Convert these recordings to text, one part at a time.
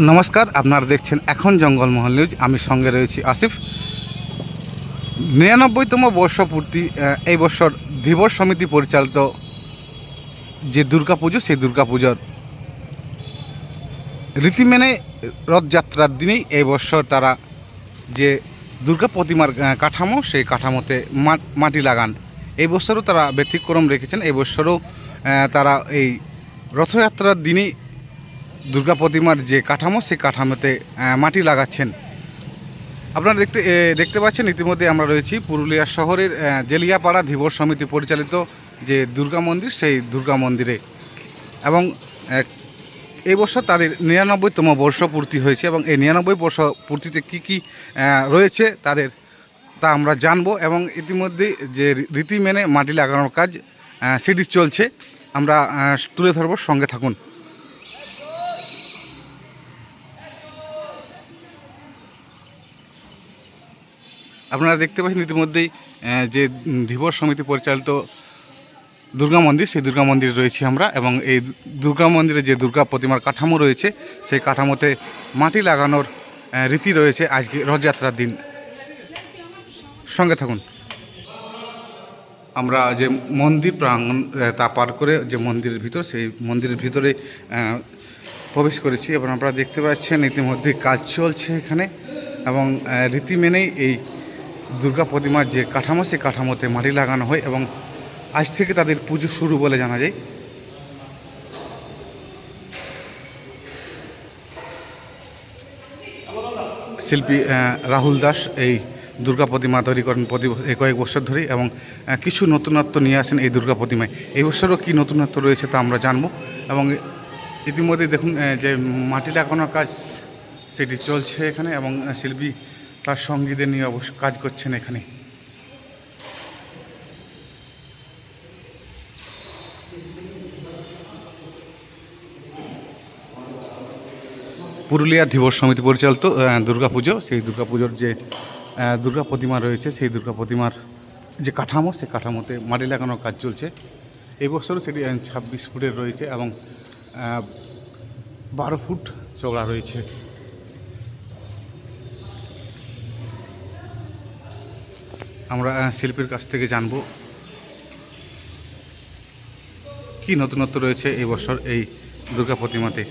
নমস্কার, আপনারা দেখছেন এখন জঙ্গলমহল নিউজ। আমি সঙ্গে রয়েছি আসিফ। নিরানব্বইতম বর্ষপূর্তি এই বছর ধীবর সমিতি পরিচালিত যে দুর্গাপুজো, সেই দুর্গাপুজোর রীতি মেনে রথযাত্রার দিনেই এই বছর তারা যে দুর্গা প্রতিমার কাঠামো, সেই কাঠামোতে মাটি লাগান। এই বছরও তারা ব্যতিক্রম রেখেছেন। এই বছরও তারা এই রথযাত্রার দিনেই দুর্গা প্রতিমার যে কাঠামো, সেই কাঠামোতে মাটি লাগাচ্ছেন। আপনারা দেখতে দেখতে পাচ্ছেন, ইতিমধ্যে আমরা রয়েছি পুরুলিয়া শহরের জেলিয়াপাড়া ধীবর সমিতি পরিচালিত যে দুর্গা মন্দির, সেই দুর্গা মন্দিরে। এবং এই বছর তাদের নিরানব্বইতম বর্ষ পূর্তি হয়েছে এবং এই নিরানব্বই বর্ষ পূর্তিতে কী কী রয়েছে তাদের, তা আমরা জানব এবং ইতিমধ্যে যে রীতি মেনে মাটি লাগানোর কাজ সেটি চলছে। আমরা তুলে ধরবো, সঙ্গে থাকুন। আপনারা দেখতে পাচ্ছেন ইতিমধ্যেই যে ধীবর সমিতি পরিচালিত দুর্গা মন্দির, সেই দুর্গা মন্দিরে রয়েছি আমরা এবং এই দুর্গা মন্দিরে যে দুর্গা প্রতিমার কাঠামো রয়েছে, সেই কাঠামোতে মাটি লাগানোর রীতি রয়েছে আজকে রথযাত্রার দিন। সঙ্গে থাকুন। আমরা যে মন্দির প্রাঙ্গণ তা পার করে যে মন্দিরের ভিতর, সেই মন্দিরের ভিতরে প্রবেশ করেছি এবং আপনারা দেখতে পাচ্ছেন ইতিমধ্যে কাজ চলছে এখানে এবং রীতি মেনেই এই দুর্গা প্রতিমার যে কাঠামো, সেই কাঠামোতে মাটি লাগানো হয় এবং আজ থেকে তাদের পুজো শুরু বলে জানা যায়। শিল্পী রাহুল দাস এই দুর্গা প্রতিমা তৈরি করেন প্রতি কয়েক বছর ধরেই এবং কিছু নতুনত্ব নিয়ে আসেন এই দুর্গা প্রতিমায়। এই বছরও কী নতুনত্ব রয়েছে তা আমরা জানব এবং ইতিমধ্যে দেখুন যে মাটি লাগানোর কাজ সেটি চলছে এখানে এবং শিল্পী তার সঙ্গীদের নিয়ে অবশ্য কাজ করছেন এখানে। পুরুলিয়া ধীবর সমিতি পরিচালিত দুর্গাপুজো। সেই দুর্গাপুজোর যে দুর্গা প্রতিমা রয়েছে, সেই দুর্গা প্রতিমার যে কাঠামো, সেই কাঠামোতে মাটি লাগানোর কাজ চলছে। এই বছরও সেটি ছাব্বিশ ফুটের রয়েছে এবং বারো ফুট চওড়া রয়েছে। আমরা শিল্পীর কাছ থেকে জানব কি নতুনত্ব রয়েছে এই বছর এই দুর্গা প্রতিমাতে।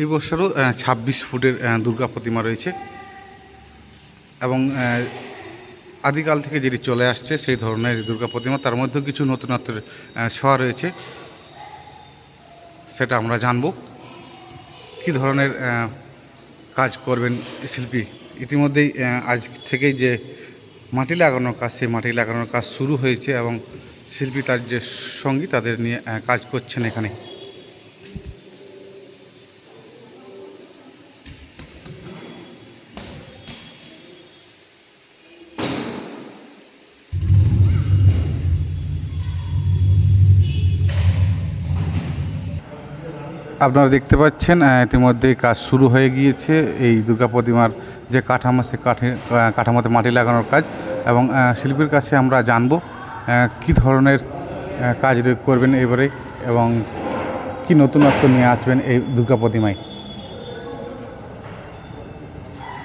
এই বছরও ছাব্বিশ ফুটের দুর্গা প্রতিমা রয়েছে। এবং আদিকাল থেকে যেটি চলে আসছে সেই ধরনের দুর্গা প্রতিমা, তার মধ্যেও কিছু নতুনত্বের ছোঁয়া রয়েছে। সেটা আমরা জানব। কি ধরনের কাজ করবেন শিল্পী? ইতিমধ্যেই আজ থেকেই যে মাটি লাগানোর কাজ, সেই মাটি লাগানোর কাজ শুরু হয়েছে এবং শিল্পী তার যে সঙ্গী, তাদের নিয়ে কাজ করছেন এখানে। আপনারা দেখতে পাচ্ছেন ইতিমধ্যেই কাজ শুরু হয়ে গিয়েছে। এই দুর্গা প্রতিমার যে কাঠামো সে কাঠে কাঠামোতে মাটি লাগানোর কাজ এবং শিল্পীর কাছে আমরা জানব কি ধরনের কাজ করবেন এবারে এবং কি নতুনত্ব নিয়ে আসবেন এই দুর্গা প্রতিমায়।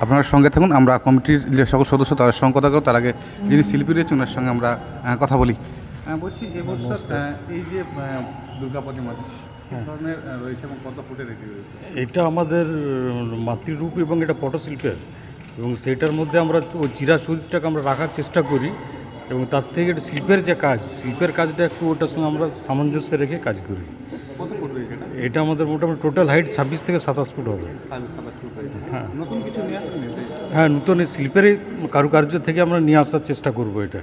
আপনার সঙ্গে থাকুন আমরা কমিটির যে সকল সদস্য তাদের সঙ্গে কথা বলব। তার আগে যিনি শিল্পী রয়েছেন ওনার সঙ্গে আমরা কথা বলি। বলছি এবছর এই যে দুর্গা প্রতিমা ধরনের রয়েছে এবং কত ফুটে রেখে রয়েছে? এটা আমাদের মাতৃরূপ এবং এটা পটশিল্পের। এবং সেটার মধ্যে আমরা ওই চিরা চরিত্রটাকে আমরা রাখার চেষ্টা করি। এবং তার থেকে এটা শিল্পের যে কাজ শিল্পের কাজটা একটু ওটার সঙ্গে আমরা সামঞ্জস্য রেখে কাজ করি। এটা? আমাদের মোটামুটি টোটাল হাইট ছাব্বিশ থেকে সাতাশ ফুট হবে। হ্যাঁ। নতুন? হ্যাঁ নতুন এই শিল্পের কারুকার্য থেকে আমরা নিয়ে আসার চেষ্টা করব এটা।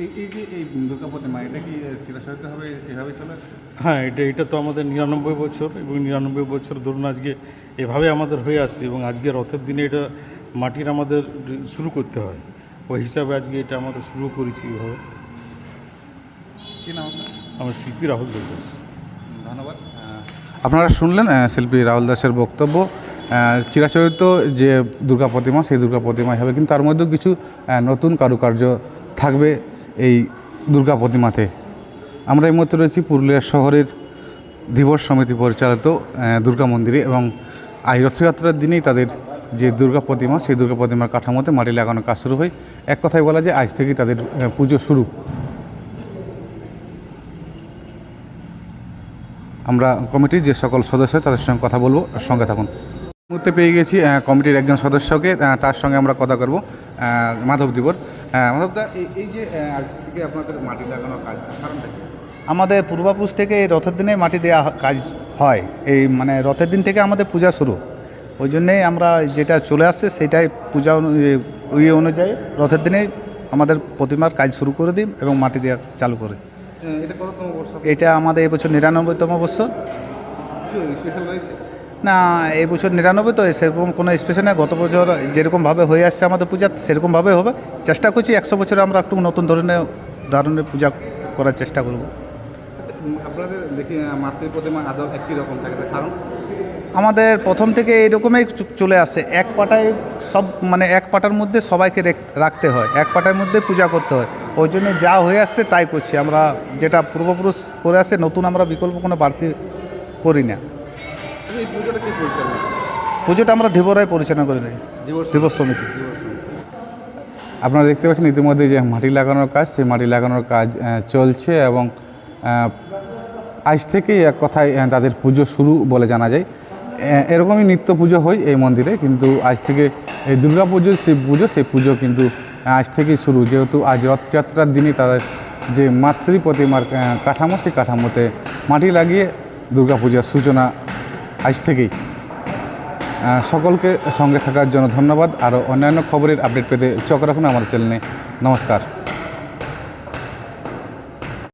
এই এই যে এই দুর্গা প্রতিমা এটা কি চিরাচরিত হবে এভাবে চলে হ্যাঁ এটা এটা তো আমাদের নিরানব্বই বছর এবং নিরানব্বই বছর ধরুন আজকে এভাবে আমাদের হয়ে আসছে এবং আজকে রথের দিনে এটা মাটির আমাদের শুরু করতে হয়। ওই হিসাবে আজকে এটা আমরা শুরু করেছি এভাবে। কি নাম আপনার? আমার শিল্পী রাহুল দেবদাস। ধন্যবাদ। আপনারা শুনলেন শিল্পী রাহুল দাসের বক্তব্য। চিরাচরিত যে দুর্গা প্রতিমা সেই দুর্গা প্রতিমা হবে কিন্তু তার মধ্যেও কিছু নতুন কারুকার্য থাকবে। এই দুর্গা প্রতিমাতে। আমরা এই মুহূর্তে রয়েছি পুরুলিয়া শহরের দিবস সমিতি পরিচালিত দুর্গা মন্দিরে এবং আজ রথযাত্রার দিনেই তাদের যে দুর্গা প্রতিমা, সেই দুর্গা প্রতিমার কাঠামোতে মাটি লাগানোর কাজ শুরু হয়। এক কথায় বলা যায়, আজ থেকেই তাদের পুজো শুরু। আমরা কমিটির যে সকল সদস্য, তাদের সঙ্গে কথা বলব। সঙ্গে থাকুন। মুহূর্তে পেয়ে গেছি কমিটির একজন সদস্যকে তার সঙ্গে আমরা কথা করব মাধব দিবর। মাধব দা এই- যে আজ থেকে আপনাদের মাটি লাগানোর কাজ কারণটা আমাদের পূর্বপুরুষ থেকে এই রথের দিনে মাটি দেওয়া কাজ হয়। এই মানে রথের দিন থেকে আমাদের পূজা শুরু। ওই জন্যেই আমরা যেটা চলে আসছে সেটাই পূজা ইয়ে অনুযায়ী রথের দিনেই আমাদের প্রতিমার কাজ শুরু করে দিই এবং মাটি দেওয়া চালু করে। এটা আমাদের এবছর নিরানব্বইতম বছর না এই বছর নিরানব্বই তো সেরকম কোনো স্পেশাল নেই গত বছর যেরকমভাবে হয়ে আসছে আমাদের পূজা সেরকমভাবে হবে। চেষ্টা করছি একশো বছরে আমরা একটু নতুন ধরনের ধরনের পূজা করার চেষ্টা করব। আপনাদের দেখি মাতৃ প্রতিমা আদৌ একই রকম থাকে কারণ? আমাদের প্রথম থেকে এরকমই চ- চলে আসে। এক পাটায় সব মানে এক পাটার মধ্যে সবাইকে রেখ- রাখতে হয়। এক পাটার মধ্যে পূজা করতে হয়। ওই জন্য যা হয়ে আসছে তাই করছি। আমরা যেটা পূর্বপুরুষ করে আসে নতুন আমরা বিকল্প কোনো বাড়তি করি না। এই পুজোটা কি পরিচালনা পুজোটা আমরা ধীবরায় পরিচালনা করে নিই। দিবস দিবস সমিতি। আপনারা দেখতে পাচ্ছেন ইতিমধ্যে যে মাটি লাগানোর কাজ সেই মাটি লাগানোর কাজ চলছে এবং আজ থেকেই এক কথায় তাদের পুজো শুরু বলে জানা যায়। এরকমই নিত্য পুজো হয় এই মন্দিরে কিন্তু আজ থেকে এই দুর্গা পুজো সেই পুজো সেই পুজো কিন্তু আজ থেকেই শুরু। যেহেতু আজ রথযাত্রার দিনই তাদের যে মাতৃ প্রতিমার কাঠামো সেই কাঠামোতে মাটি লাগিয়ে দুর্গা পূজার সূচনা আজ থেকেই। সকলকে সঙ্গে থাকার জন্য ধন্যবাদ। আরও অন্যান্য খবরের আপডেট পেতে চোখ রাখুন আমার চ্যানেলে। নমস্কার।